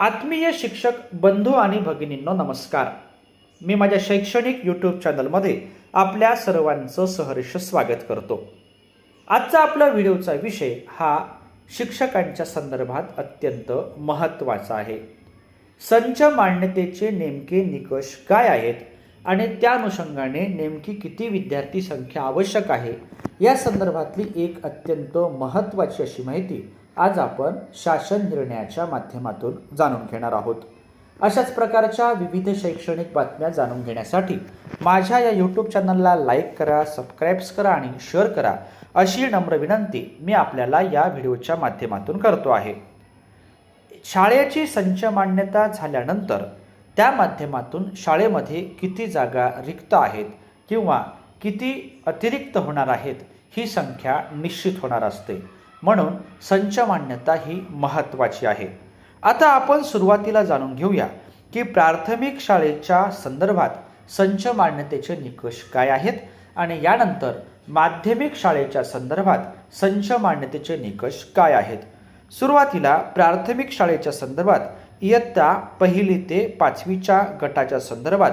आत्मीय शिक्षक बंधू आणि भगिनींनो नमस्कार. मी माझ्या शैक्षणिक यूट्यूब चॅनलमध्ये आपल्या सर्वांचं सहर्ष स्वागत करतो. आजचा आपला व्हिडिओचा विषय हा शिक्षकांच्या संदर्भात अत्यंत महत्त्वाचा आहे. संच मान्यतेचे नेमके निकष काय आहेत आणि त्या अनुषंगाने नेमकी किती विद्यार्थी संख्या आवश्यक आहे या संदर्भातली एक अत्यंत महत्त्वाची अशी माहिती आज आपण शासन निर्णयाच्या माध्यमातून जाणून घेणार आहोत. अशाच प्रकारच्या विविध शैक्षणिक बातम्या जाणून घेण्यासाठी माझ्या या यूट्यूब चॅनलला लाईक करा सबस्क्राईब्स करा आणि शेअर करा अशी नम्र विनंती मी आपल्याला या व्हिडिओच्या माध्यमातून करतो आहे. शाळेची संच मान्यता झाल्यानंतर त्या माध्यमातून शाळेमध्ये किती जागा रिक्त आहेत किंवा किती अतिरिक्त होणार आहेत ही संख्या निश्चित होणार असते. म्हणून संच मान्यता ही महत्त्वाची आहे. आता आपण सुरुवातीला जाणून घेऊया की प्राथमिक शाळेच्या संदर्भात संच मान्यतेचे निकष काय आहेत आणि यानंतर माध्यमिक शाळेच्या संदर्भात संच मान्यतेचे निकष काय आहेत. सुरुवातीला प्राथमिक शाळेच्या संदर्भात इयत्ता पहिली ते पाचवीच्या गटाच्या संदर्भात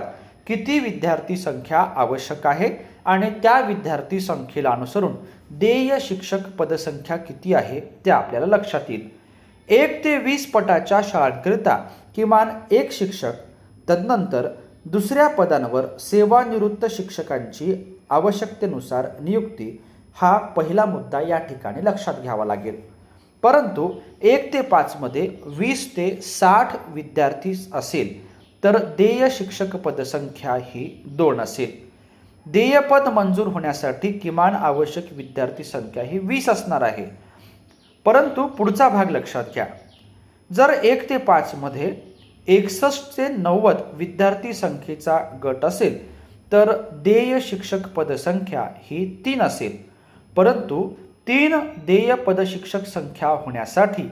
किती विद्यार्थी संख्या आवश्यक आहे आणि त्या विद्यार्थी संख्येला अनुसरून देय शिक्षक पदसंख्या किती आहे ते आपल्याला लक्षात येईल. एक ते वीस पटाच्या शाळांकरिता किमान एक शिक्षक तदनंतर दुसऱ्या पदांवर सेवानिवृत्त शिक्षकांची आवश्यकतेनुसार नियुक्ती हा पहिला मुद्दा या ठिकाणी लक्षात घ्यावा लागेल. परंतु एक ते पाचमध्ये वीस ते साठ विद्यार्थी असेल तर देय शिक्षक पदसंख्या ही दोन असेल. देयपद मंजूर होण्यासाठी किमान आवश्यक विद्यार्थी संख्या ही वीस असणार आहे. परंतु पुढचा भाग लक्षात घ्या. जर एक ते पाचमध्ये एकसष्ट ते नव्वद विद्यार्थी संख्येचा गट असेल तर देय शिक्षक पदसंख्या ही तीन असेल. परंतु तीन देय पदशिक्षक संख्या होण्यासाठी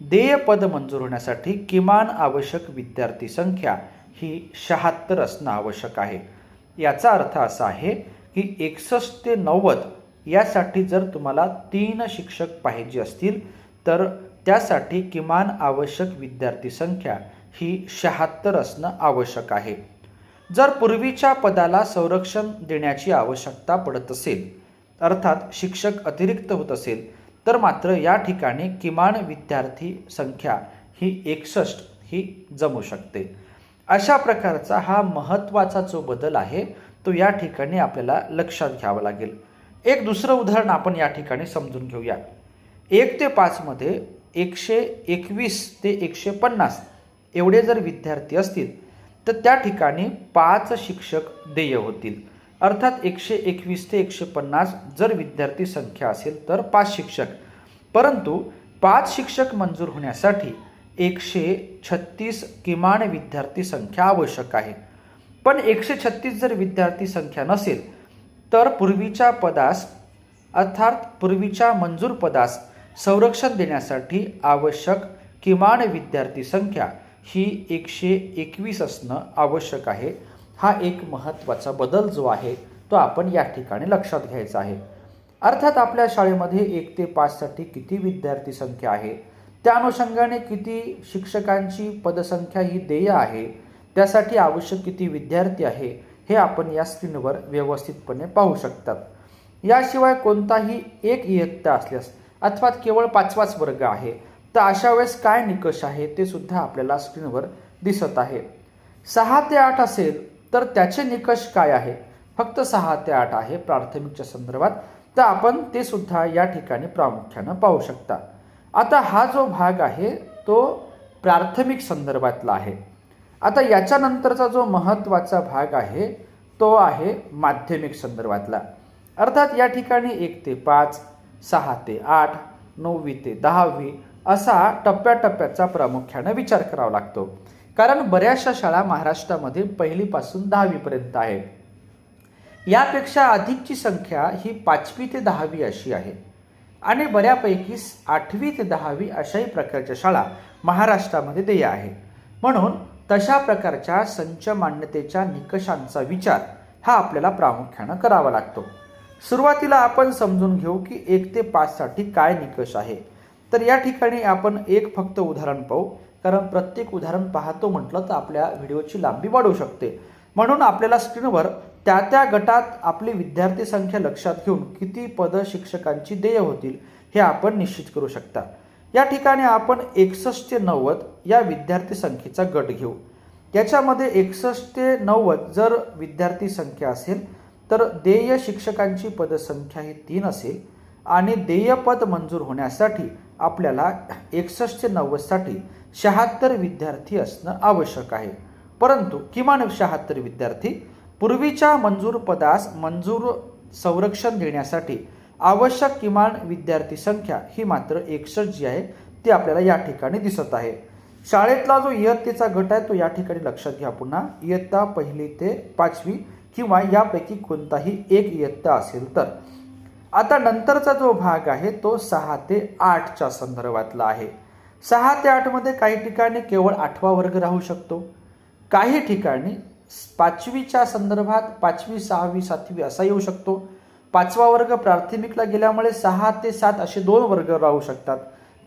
देय पद मंजूर होण्यासाठी किमान आवश्यक विद्यार्थी संख्या ही शहात्तर असणं आवश्यक आहे. याचा अर्थ असा आहे की एकसष्ट ते नव्वद यासाठी जर तुम्हाला तीन शिक्षक पाहिजे असतील तर त्यासाठी किमान आवश्यक विद्यार्थी संख्या ही शहात्तर असणं आवश्यक आहे. जर पूर्वीच्या पदाला संरक्षण देण्याची आवश्यकता पडत असेल अर्थात शिक्षक अतिरिक्त होत असेल तर मात्र या ठिकाणी किमान विद्यार्थी संख्या ही एकसष्ट ही जमू शकते. अशा प्रकारचा हा महत्त्वाचा जो बदल आहे तो या ठिकाणी आपल्याला लक्षात घ्यावा लागेल. एक दुसरं उदाहरण आपण या ठिकाणी समजून घेऊया. एक ते पाचमध्ये एकशे एकवीस ते एकशे पन्नास एवढे जर विद्यार्थी असतील तर त्या ठिकाणी पाच शिक्षक देय होतील. अर्थात एकशे एकवीस ते एकशे पन्नास जर विद्यार्थी संख्या असेल तर पाच शिक्षक. परंतु पाच शिक्षक मंजूर होण्यासाठी एकशे छत्तीस किमान विद्यार्थी संख्या आवश्यक आहे. पण एकशे छत्तीस जर विद्यार्थी संख्या नसेल तर पूर्वीच्या पदास अर्थात पूर्वीच्या मंजूर पदास संरक्षण देण्यासाठी आवश्यक किमान विद्यार्थी संख्या ही एकशे एकवीस असणं आवश्यक आहे. हा एक महत्त्वाचा बदल जो आहे तो आपण या ठिकाणी लक्षात घ्यायचा आहे. अर्थात आपल्या शाळेमध्ये एक ते पाचसाठी किती विद्यार्थी संख्या आहे? त्या अनुषंगाने किती शिक्षकांची पदसंख्या ही देय आहे त्यासाठी आवश्यक किती विद्यार्थी आहे हे आपण या स्क्रीनवर व्यवस्थितपणे पाहू शकतात याशिवाय कोणताही एक इयत्ता असल्यास अथवा केवळ पाचवाच वर्ग आहे तर अशा वेळेस काय निकष आहे ते सुद्धा आपल्याला स्क्रीनवर दिसत आहे. सहा ते आठ असेल तर त्याचे निकष काय आहे? फक्त सहा ते आठ आहे प्राथमिकच्या संदर्भात तर आपण ते सुद्धा या ठिकाणी प्रामुख्यानं पाहू शकता. आता हा जो भाग आहे तो प्राथमिक संदर्भातला आहे. आता याच्यानंतरचा जो महत्त्वाचा भाग आहे तो आहे माध्यमिक संदर्भातला. अर्थात या ठिकाणी एक ते पाच सहा ते आठ नववी ते दहावी असा टप्प्याटप्प्याचा प्रामुख्यानं विचार करावा लागतो. कारण बऱ्याचशा शाळा महाराष्ट्रामध्ये पहिलीपासून दहावीपर्यंत आहे यापेक्षा अधिकची संख्या ही पाचवी ते दहावी अशी आहे. आणि बऱ्यापैकी आठवी ते दहावी अशाही प्रकारच्या शाळा महाराष्ट्रामध्ये देय आहे. म्हणून तशा प्रकारच्या संच मान्यतेच्या निकषांचा विचार हा आपल्याला प्रामुख्यानं करावा लागतो. सुरुवातीला आपण समजून घेऊ की एक ते पाचसाठी काय निकष आहे. तर या ठिकाणी आपण एक फक्त उदाहरण पाहू. कारण प्रत्येक उदाहरण पाहतो म्हटलं तर आपल्या व्हिडिओची लांबी वाढू शकते. म्हणून आपल्याला स्क्रीनवर त्या त्या गटात आपली विद्यार्थी संख्या लक्षात घेऊन किती पद शिक्षकांची देय होतील हे आपण निश्चित करू शकता. या ठिकाणी आपण एकसष्ट ते नव्वद या विद्यार्थी संख्येचा गट घेऊ. याच्यामध्ये एकसष्ट ते नव्वद जर विद्यार्थी संख्या असेल तर देय शिक्षकांची पदसंख्या ही तीन असेल आणि देयपद मंजूर होण्यासाठी आपल्याला एकसष्ट ते नव्वदसाठी शहात्तर विद्यार्थी असणं आवश्यक आहे. परंतु किमान शहात्तर विद्यार्थी पूर्वीच्या मंजूर पदास मंजूर संरक्षण देण्यासाठी आवश्यक किमान विद्यार्थी संख्या ही मात्र एकसष्ट जी आहे ती आपल्याला या ठिकाणी दिसत आहे. शाळेतला जो इयत्तेचा गट आहे तो या ठिकाणी लक्षात घ्या पुन्हा. इयत्ता पहिली ते पाचवी किंवा यापैकी कोणताही एक इयत्ता असेल तर. आता नंतरचा जो भाग आहे तो सहा ते आठच्या संदर्भातला आहे. सहा ते आठमध्ये काही ठिकाणी केवळ आठवा वर्ग राहू शकतो. काही ठिकाणी पाचवीच्या संदर्भात पाचवी सहावी सातवी असा येऊ शकतो. पाचवा वर्ग प्राथमिकला गेल्यामुळे सहा ते सात असे दोन वर्ग राहू शकतात.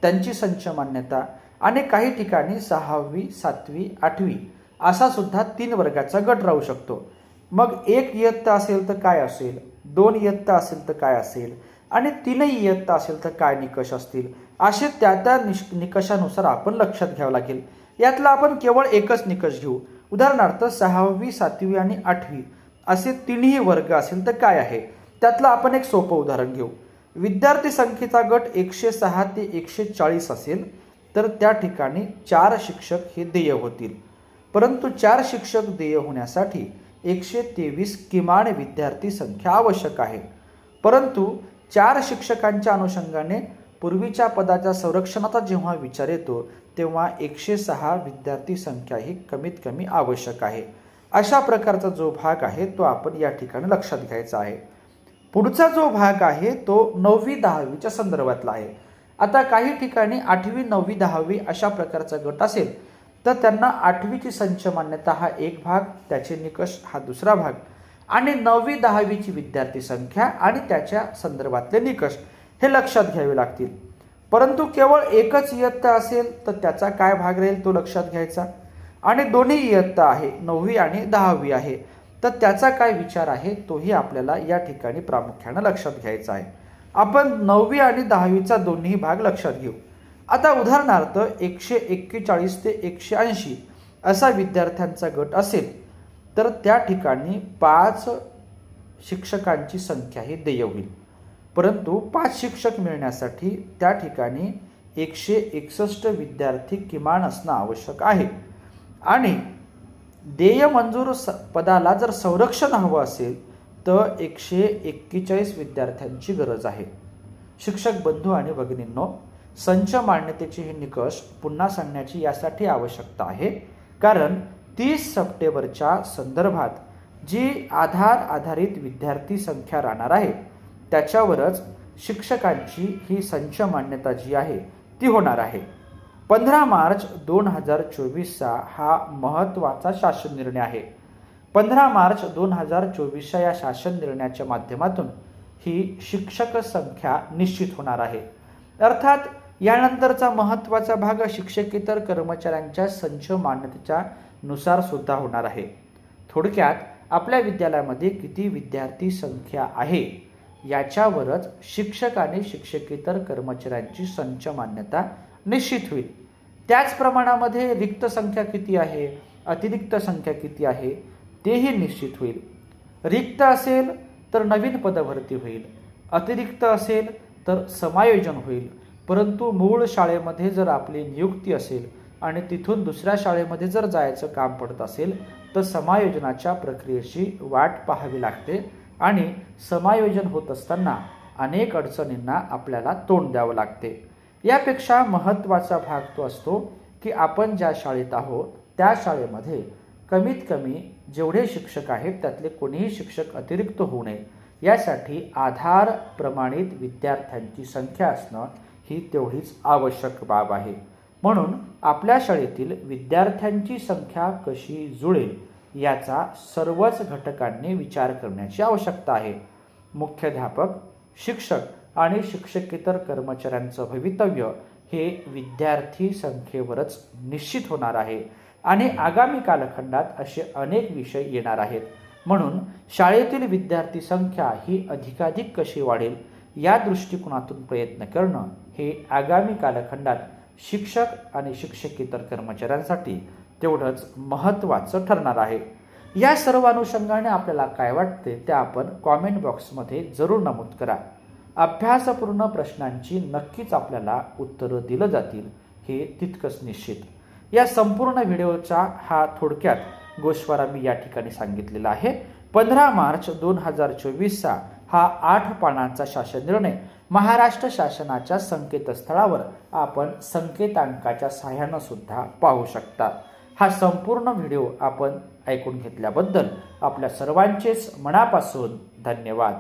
त्यांची संच मान्यता. आणि काही ठिकाणी सहावी सातवी आठवी असा सुद्धा तीन वर्गाचा गट राहू शकतो. मग एक इयत्ता असेल तर काय असेल? दोन इयत्ता असेल तर काय असेल? आणि तीनही इयत्ता असेल तर काय निकष असतील? असे त्या त्या निश निकषानुसार आपण लक्षात घ्यावं लागेल. यातला आपण केवळ एकच निकष घेऊ. उदाहरणार्थ सहावी सातवी आणि आठवी असे तिन्ही वर्ग असेल तर काय आहे? त्यातलं आपण एक सोपं उदाहरण घेऊ. विद्यार्थी संख्येचा गट एकशे सहा ते एकशे चाळीस असेल तर त्या ठिकाणी चार शिक्षक हे देय होतील. परंतु चार शिक्षक देय होण्यासाठी एकशे तेवीस किमान विद्यार्थी संख्या आवश्यक आहे. परंतु चार शिक्षकांच्या अनुषंगाने पूर्वीच्या पदाच्या संरक्षणाचा जेव्हा विचार येतो तेव्हा एकशे सहा विद्यार्थी संख्या ही कमीत कमी आवश्यक आहे. अशा प्रकारचा जो भाग आहे तो आपण या ठिकाणी लक्षात घ्यायचा आहे. पुढचा जो भाग आहे तो नववी दहावीच्या संदर्भातला आहे. आता काही ठिकाणी आठवी नववी दहावी अशा प्रकारचा गट असेल तर त्यांना आठवीची संच मान्यता हा एक भाग त्याचे निकष हा दुसरा भाग आणि नववी दहावीची विद्यार्थी संख्या आणि त्याच्या संदर्भातले निकष. हे लक्षात घ्यावे लागतील. परंतु केवळ एकच इयत्ता असेल तर त्याचा काय भाग राहील तो लक्षात घ्यायचा? आणि दोन्ही इयत्ता आहे नववी आणि दहावी आहे तर त्याचा काय विचार आहे तोही आपल्याला या ठिकाणी प्रामुख्यानं लक्षात घ्यायचा आहे. आपण नववी आणि दहावीचा दोन्ही भाग लक्षात घेऊ. आता उदाहरणार्थ एकशे एक्केचाळीस ते एकशे ऐंशी असा विद्यार्थ्यांचा गट असेल तर त्या ठिकाणी पाच शिक्षकांची संख्या ही देय होईल. परंतु पाच शिक्षक मिळण्यासाठी त्या ठिकाणी एकशे एकसष्ट विद्यार्थी किमान असणं आवश्यक आहे. आणि देय मंजूर स पदाला जर संरक्षण हवं असेल तर एकशे एक्केचाळीस विद्यार्थ्यांची गरज आहे. शिक्षक बंधू आणि भगिनींनो संच मान्यतेचे हे निकष पुन्हा सांगण्याची यासाठी आवश्यकता आहे. कारण तीस सप्टेंबरच्या संदर्भात जी आधार आधारित विद्यार्थी संख्या राहणार आहे त्याच्यावरच शिक्षकांची ही संच मान्यता जी आहे ती होणार आहे. पंधरा मार्च दोन हजार चोवीसचा हा महत्त्वाचा शासन निर्णय आहे. पंधरा मार्च दोन हजार चोवीसच्या या शासन निर्णयाच्या माध्यमातून ही शिक्षक संख्या निश्चित होणार आहे. अर्थात यानंतरचा महत्त्वाचा भाग शिक्षकेतर कर्मचाऱ्यांच्या संच मान्यतेच्या नुसार सुद्धा होणार आहे. थोडक्यात आपल्या विद्यालयामध्ये किती विद्यार्थी संख्या आहे? याच्यावरच शिक्षक आणि शिक्षकेतर कर्मचाऱ्यांची संच मान्यता निश्चित होईल. त्याच प्रमाणामध्ये रिक्त संख्या किती आहे? अतिरिक्त संख्या किती आहे? तेही निश्चित होईल. रिक्त असेल तर नवीन पदभरती होईल. अतिरिक्त असेल तर समायोजन होईल. परंतु मूळ शाळेमध्ये जर आपली नियुक्ती असेल आणि तिथून दुसऱ्या शाळेमध्ये जर जायचं काम पडत असेल तर समायोजनाच्या प्रक्रियेची वाट पाहावी लागते. आणि समायोजन होत असताना अनेक अडचणींना आपल्याला तोंड द्यावं लागते. यापेक्षा महत्त्वाचा भाग तो असतो की आपण ज्या शाळेत आहोत त्या शाळेमध्ये कमीत कमी जेवढे शिक्षक आहेत त्यातले कोणीही शिक्षक अतिरिक्त होऊ नये. यासाठी आधार प्रमाणित विद्यार्थ्यांची संख्या असणं ही तेवढीच आवश्यक बाब आहे. म्हणून आपल्या शाळेतील विद्यार्थ्यांची संख्या कशी जुळेल याचा सर्वच घटकांनी विचार करण्याची आवश्यकता आहे. मुख्याध्यापक शिक्षक आणि शिक्षकेतर कर्मचाऱ्यांचं भवितव्य हे विद्यार्थी संख्येवरच निश्चित होणार आहे आणि आगामी कालखंडात असे अनेक विषय येणार आहेत. म्हणून शाळेतील विद्यार्थी संख्या ही अधिकाधिक कशी वाढेल या दृष्टिकोनातून प्रयत्न करणं हे आगामी कालखंडात शिक्षक आणि शिक्षकेतर कर्मचाऱ्यांसाठी तेवढंच महत्त्वाचं ठरणार आहे. या सर्व अनुषंगाने आपल्याला काय वाटते ते आपण कॉमेंट बॉक्समध्ये जरूर नमूद करा. अभ्यासपूर्ण प्रश्नांची नक्कीच आपल्याला उत्तरं दिलं जातील हे तितकंच निश्चित. या संपूर्ण व्हिडिओचा हा थोडक्यात गोष्वारा मी या ठिकाणी सांगितलेला आहे. पंधरा मार्च दोन हजार चोवीसचा हा आठ पानांचा शासन निर्णय महाराष्ट्र शासनाच्या संकेतस्थळावर आपण संकेतांकाच्या सहाय्यानं सुद्धा पाहू शकता. हा संपूर्ण व्हिडिओ आपण ऐकून घेतल्याबद्दल आपल्या सर्वांचेच मनापासून धन्यवाद.